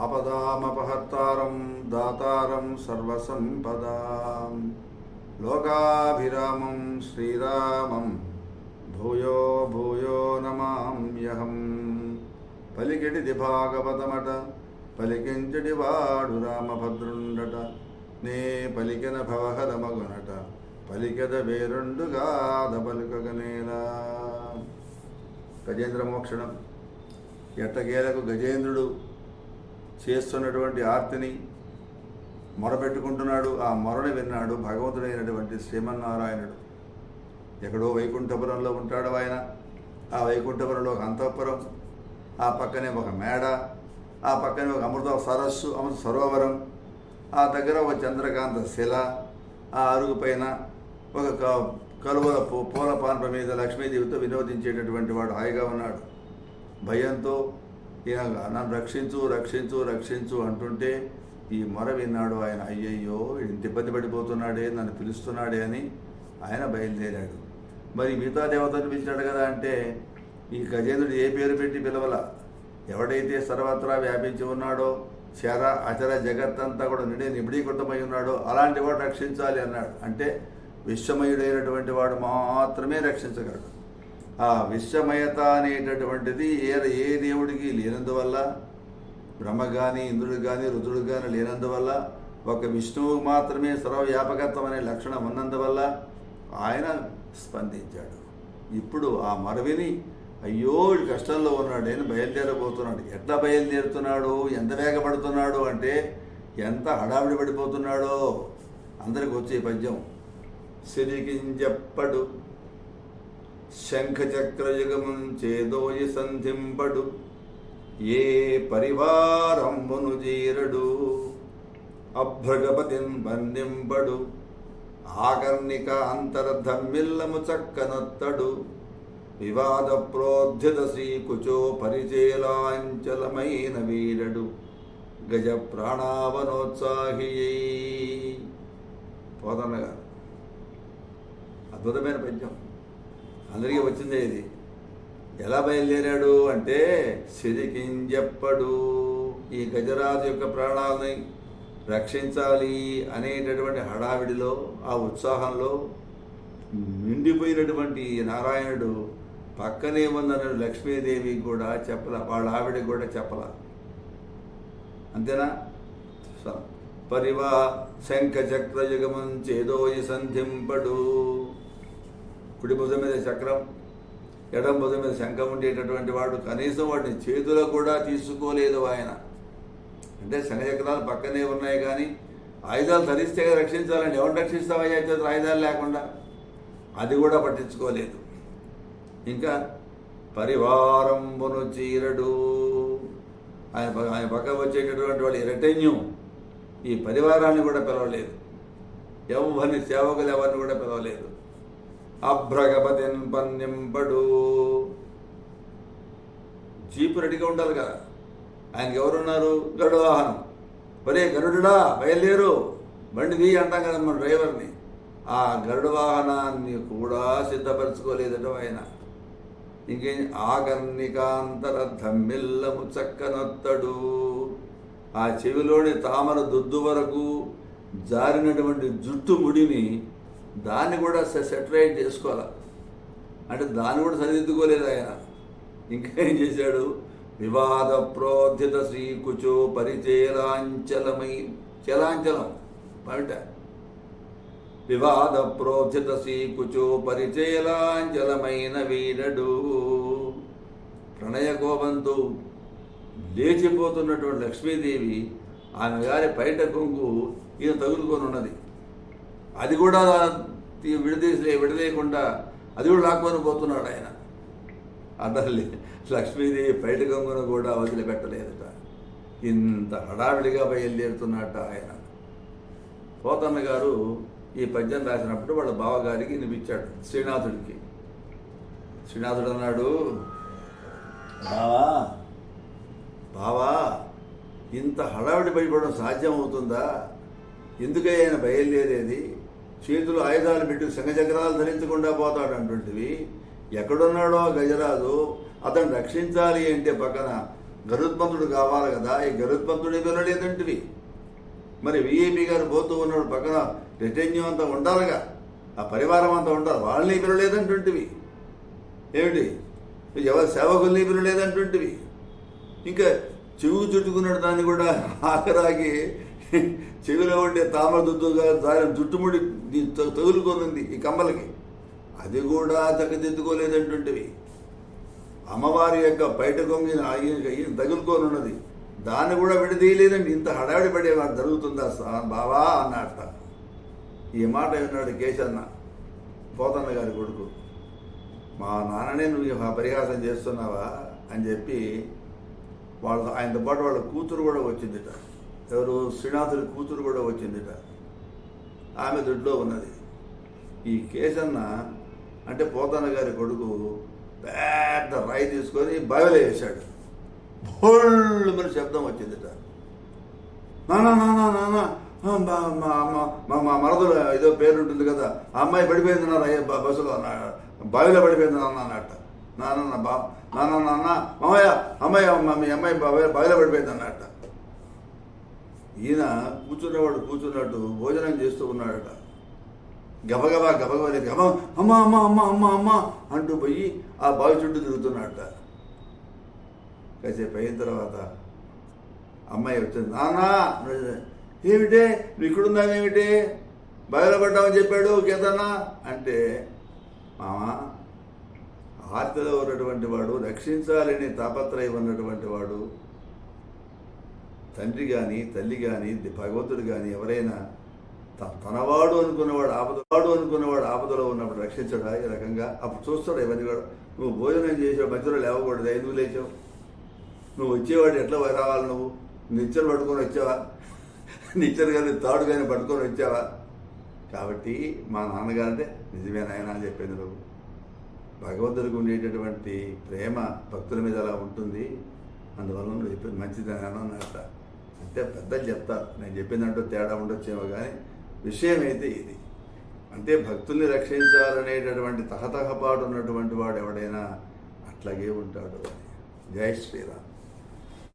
ఆపదామపహర్తారం దాతారం సర్వసంపదాం. లోకాభిరామం శ్రీరామం భూయో భూయో నమామ్యహం. పలికిడిది భాగవతమట పలికించడి వాడు రామభద్రుండట నే పలికిన భవహరమగునట పలికద వేరుండుగాద పలుకగనేలా గజేంద్ర మోక్షణం ఎట్టగేలకు గజేంద్రుడు చేస్తున్నటువంటి ఆర్తిని మొరపెట్టుకుంటున్నాడు. ఆ మొరని విన్నాడు భగవంతుడైనటువంటి శ్రీమన్నారాయణుడు. ఎక్కడో వైకుంఠపురంలో ఉంటాడు ఆయన. ఆ వైకుంఠపురంలో ఒక అంతఃపురం ఆ పక్కనే ఒక మేడ ఆ పక్కనే ఒక అమృత సరస్సు అమృత సరోవరం ఆ దగ్గర ఒక చంద్రకాంత శిల ఆ అరుగు పైన ఒక క- కలువల పూల పాన్ప మీద లక్ష్మీదేవితో వినోదించేటటువంటి వాడు హాయిగా ఉన్నాడు. భయంతో ఈయన నన్ను రక్షించు రక్షించు రక్షించు అంటుంటే ఈ మొర విన్నాడు ఆయన అయ్యయ్యో ఇంత ఇబ్బంది పడిపోతున్నాడే నన్ను పిలుస్తున్నాడే అని ఆయన బయలుదేరాడు. మరి మిగతా దేవతను పిలిచాడు కదా అంటే ఈ గజేంద్రుడు ఏ పేరు పెట్టి పిలవల? ఎవడైతే సర్వత్రా వ్యాపించి ఉన్నాడో చర అచర జగత్తంతా కూడా నిండి నిబిడీకృతమై ఉన్నాడో అలాంటి వాడు రక్షించాలి అన్నాడు. అంటే విశ్వమయుడైనటువంటి వాడు మాత్రమే రక్షించగలడు. ఆ విశ్వమయత అనేటటువంటిది ఏ ఏ దేవుడికి లేనందువల్ల బ్రహ్మ కానీ ఇంద్రుడు కానీ రుద్రుడు కానీ లేనందువల్ల ఒక విష్ణువు మాత్రమే సర్వవ్యాపకత్వం అనే లక్షణం ఉన్నందువల్ల ఆయన స్పందించాడు. ఇప్పుడు ఆ మరవిని అయ్యో కష్టంలో ఉన్నాడు అని బయలుదేరబోతున్నాడు. ఎట్లా బయలుదేరుతున్నాడు ఎంత వేగపడుతున్నాడు అంటే ఎంత హడావిడి పడిపోతున్నాడో. అందరికి వచ్చే పద్యం సిరికింజప్పడు శంఖచక్రయుగమున్ చేదోయి సంధింపడు ఏ పరివారంబును జీరడు అభ్రగపతిన్ బంధింపడు ఆకర్ణిక అంతర్ధమ్మిల్లము చక్కనత్తడు. వివాద ప్రోద్ధిత శ్రీకుచో పరిచేలాంచలమైన వీరడు. గజ ప్రాణావనోత్సాహి పోతన్న గారు అద్భుతమైన పద్యం అందరికీ వచ్చిందే ఇది. ఎలా బయలుదేరాడు అంటే సిరికింజెప్పడు ఈ గజరాజు యొక్క ప్రాణాలని రక్షించాలి అనేటటువంటి హడావిడిలో ఆ ఉత్సాహంలో నిండిపోయినటువంటి నారాయణుడు పక్కనే ఉన్న లక్ష్మీదేవి కూడా చెప్పల వాళ్ళ ఆవిడకి కూడా చెప్పల. అంతేనా? పరివా శంఖ చక్రయుగమం చేదోయి సంధింపడు. కుడి భుజం మీద చక్రం ఎడం భుజం మీద శంఖం ఉండేటటువంటి వాడు కనీసం వాడిని చేతిలో కూడా తీసుకోలేదు ఆయన. అంటే శంఖచక్రాలు పక్కనే ఉన్నాయి కానీ ఆయుధాలు ధరిస్తే రక్షించాలని. రక్షించాలండి ఎవరు రక్షిస్తావయ్యా చేతులు ఆయుధాలు లేకుండా. అది కూడా పట్టించుకోలేదు. ఇంకా పరివారంబును చీరడు. ఆయన ఆయన పక్క వచ్చేటటువంటి వాడు రెటెన్యూ ఈ పరివారాన్ని కూడా పిలవలేదు. ఎవరిని సేవకులు ఎవరిని కూడా పిలవలేదు. అభ్రగపతిన్ పన్నింపడు జీపు రెడీగా ఉండాలి కదా. ఆయనకి ఎవరున్నారు? గరుడు వాహనం. ఒరే గరుడుడా బయలుదేరు. బండి తీ అంటాం కదా మన డ్రైవర్ని. ఆ గరుడ వాహనాన్ని కూడా సిద్ధపరచుకోలేదట ఆయన. ఇంకే ఆకర్ణికాంతర ధమ్మిల్లము చక్కనొత్తడు. ఆ చెవిలోని తామర దుద్దు వరకు జారినటువంటి జుట్టు ముడిని దాన్ని కూడా సెటరైట్ చేసుకోవాలి? అంటే దాన్ని కూడా సరిదిద్దుకోలేదు ఆయన? ఇంకా ఏం చేశాడు? వివాద ప్రోధిత శ్రీకుచో పరిచేలాంచలమై చలాంచలం బయట వివాద ప్రోధిత శ్రీకుచో పరిచేలాంచలమైన వీరడు ప్రణయకోపంతో లేచిపోతున్నటువంటి లక్ష్మీదేవి ఆమె గారి పైట కొంగు ఈయన తగులుకొని ఉన్నది. అది కూడా విడదీసే విడదీయకుండా అది కూడా లాక్కొని పోతున్నాడు ఆయన. అదల్లి లక్ష్మీదేవి బయట గంగును కూడా వదిలిపెట్టలేదట. ఇంత హడావిడిగా బయలుదేరుతున్నట్ట ఆయన. పోతన్న గారు ఈ పద్యం రాసినప్పుడు వాళ్ళ బావగారికి వినిపించాడు శ్రీనాథుడికి. శ్రీనాథుడు అన్నాడు బావా బావా ఇంత హడావిడి పడిపోవడం సాధ్యం అవుతుందా? ఎందుకై ఆయన బయలుదేరేది? చేతులు ఆయుధాలు పెట్టి శంఖచక్రాలు ధరించకుండా పోతాడు అంటుంటివి. ఎక్కడున్నాడో ఆ గజరాజు? అతను రక్షించాలి అంటే పక్కన గరుత్మంతుడు కావాలి కదా. ఈ గరుత్మంతుడే వెళ్ళలేదంటివి మరి విఐపి గారు పోతూ ఉన్నాడు పక్కన రిటెన్యూ అంతా ఉండాలిగా. ఆ పరివారం అంతా ఉండాలి. వాళ్ళని పిలవలేదంటుంటివి ఏమిటి? ఎవరి సేవకుల్ని పిలవలేదంటుంటివి ఇంకా చెవు చుట్టుకున్నాడు దాన్ని కూడా ఆఖరాకి చెవిలో ఉండే తామర దుద్దుగా దాని జుట్టుముడి దీ- తగులుకోనుంది ఈ కమ్మలకి అది కూడా తగ్గదిద్దుకోలేదంటుంటివి అమ్మవారి యొక్క బయట కొంగిన ఈయన తగులుకోనున్నది. దాన్ని కూడా విడదీయలేదండి. ఇంత హడావిడి పడేవాడు జరుగుతుందా బావా అన్నట్ట ఈ మాట విన్నాడు కేశన్న పోతన్న గారి కొడుకు. మా నాన్ననే నువ్వు పరిహాసం చేస్తున్నావా అని చెప్పి వాళ్ళ ఆయనతో పాటు వాళ్ళ కూతురు కూడా వచ్చిందిట. ఎవరు శ్రీనాథుడి కూతురు కూడా వచ్చిందిట ఆమె దొడ్లో ఉన్నది ఈ కేసన్న అంటే పోతన్న గారి కొడుకు పెద్ద రాయి తీసుకొని బావిలో వేశాడు బోళ్ళు శబ్దం వచ్చిందిట నానా నానా నానా మా మా మా- మరదలు ఏదో పేరు ఉంటుంది కదా ఆ అమ్మాయి పడిపోయింది నా బస్సులో అన్నాడు. బావిలో పడిపోయింది నాన్న అన్నట్ట నాన్న బా నాన్న నాన్న మామయ్య అమ్మాయి మీ అమ్మాయి బావి- బావిలో పడిపోయింది అన్నట్ట ఈయన కూర్చున్నవాడు కూర్చున్నట్టు భోజనం చేస్తూ ఉన్నాడట. గబగబా గబగబా గబ అమ్మ అమ్మ అమ్మ అమ్మ అమ్మ అంటూ పోయి ఆ బావి చుట్టూ తిరుగుతున్నాడట. కాసేపు అయిన తర్వాత అమ్మాయి వచ్చింది నానా ఏమిటే? నువ్వు ఇక్కడున్నావేమిటి బయలుపడ్డామని చెప్పాడు కేదన్నా అంటే మామా ఆర్తిలో ఉన్నటువంటి వాడు రక్షించాలని తాపత్రయం ఉన్నటువంటి వాడు తండ్రి కానీ తల్లి కానీ భగవంతుడు కానీ ఎవరైనా త- తనవాడు అనుకున్నవాడు ఆపదవాడు అనుకున్నవాడు ఆపదలో ఉన్నప్పుడు రక్షించడా ఈ రకంగా? అప్పుడు చూస్తాడు ఇవన్నీ కూడా. నువ్వు భోజనం చేసావు మధ్యలో లేవకూడదు ఎందుకు లేచావు? నువ్వు వచ్చేవాడు ఎట్లా రావాలి నువ్వు? నిచ్చలు పట్టుకొని వచ్చావా? నిచ్చలు కానీ తాడు కానీ పట్టుకొని వచ్చావా? కాబట్టి మా నాన్నగారు అంటే నిజమే నాయన అని చెప్పింది నువ్వు. భగవంతుడికి ఉండేటటువంటి ప్రేమ భక్తుల మీద అలా ఉంటుంది. అందువల్ల నువ్వు చెప్పింది మంచిది అని అన్నట్ట అంటే పెద్దలు చెప్తారు. నేను చెప్పిందంటూ తేడా ఉండొచ్చేమో కానీ విషయం అయితే ఇది. అంటే భక్తుల్ని రక్షించాలనేటటువంటి తహతహపాటు ఉన్నటువంటి వాడు ఎవడైనా అట్లాగే ఉంటాడు. జై శ్రీరామ్.